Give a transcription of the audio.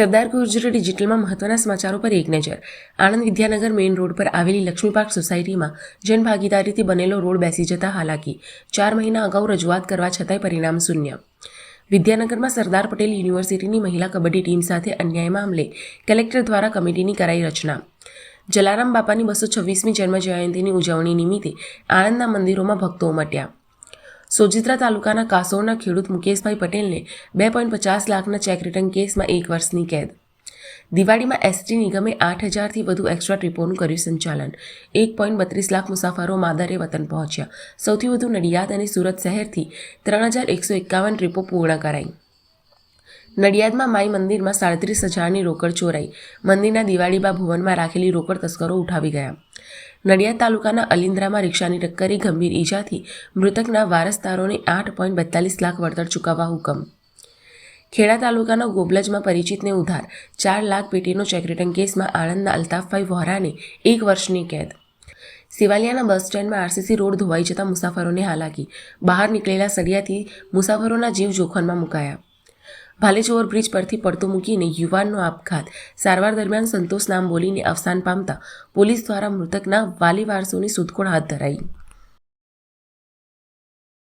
સરદાર ગુર્જર ડિજિટલમાં મહત્વના સમાચારો પર એક નજર. આણંદ વિદ્યાનગર મેઇન રોડ પર આવેલી લક્ષ્મીપાર્ક સોસાયટીમાં જનભાગીદારીથી બનેલો રોડ બેસી જતા હાલાકી. ચાર મહિના અગાઉ રજૂઆત કરવા છતાંય પરિણામ શૂન્ય. વિદ્યાનગરમાં સરદાર પટેલ યુનિવર્સિટીની મહિલા કબડ્ડી ટીમ સાથે અન્યાય મામલે કલેક્ટર દ્વારા કમિટીની કરાઈ રચના. જલારામ બાપાની બસો છવ્વીસમી જન્મ જયંતિની ઉજવણી નિમિત્તે આણંદના મંદિરોમાં ભક્તો ઉમટ્યા. સોજિત્રા તાલુકાના કાસોરના ખેડૂત મુકેશભાઈ પટેલને બે પોઈન્ટ પચાસ લાખના ચેક રિટર્ન કેસમાં એક વર્ષની કેદ. દિવાળીમાં એસટી નિગમે આઠ હજારથી વધુ એક્સ્ટ્રા ટ્રીપોનું કર્યું સંચાલન. એક પોઈન્ટ બત્રીસ લાખ મુસાફરો માદરે વતન પહોંચ્યા. સૌથી વધુ નડિયાદ અને સુરત શહેરથી ત્રણ હજાર એકસો એકાવન ટ્રીપો પૂર્ણ કરાઈ. નડિયાદમાં માઈ મંદિરમાં સાડત્રીસ હજારની રોકડ ચોરાઈ. મંદિરના દિવાળીબા ભુવનમાં રાખેલી રોકડ તસ્કરો ઉઠાવી ગયા. નડિયાદ તાલુકાના અલિન્દ્રામાં રિક્ષાની ટક્કરી ગંભીર ઈજાથી મૃતકના વારસદારોને આઠ પોઈન્ટ બેતાલીસ લાખ વળતર ચૂકવવા હુકમ. ખેડા તાલુકાના ગોબલજમાં પરિચિતને ઉધાર, ચાર લાખ પેટીનો ચેક કેસમાં આણંદના અલ્તાફભાઈ વહોરાને એક વર્ષની કેદ. સિવાલિયાના બસ સ્ટેન્ડમાં આરસીસી રોડ ધોવાઈ જતા મુસાફરોને હાલાકી. બહાર નીકળેલા સળિયાથી મુસાફરોના જીવ જોખમમાં મુકાયા. ભાલેજ ઓવરબ્રિજ પરથી પડતો મૂકીને યુવાનનો આપઘાત. સારવાર દરમિયાન સંતોષ નામ બોલીને અવસાન પામતા પોલીસ દ્વારા મૃતકના વાલી વારસોની શોધખોળ હાથ ધરાઈ.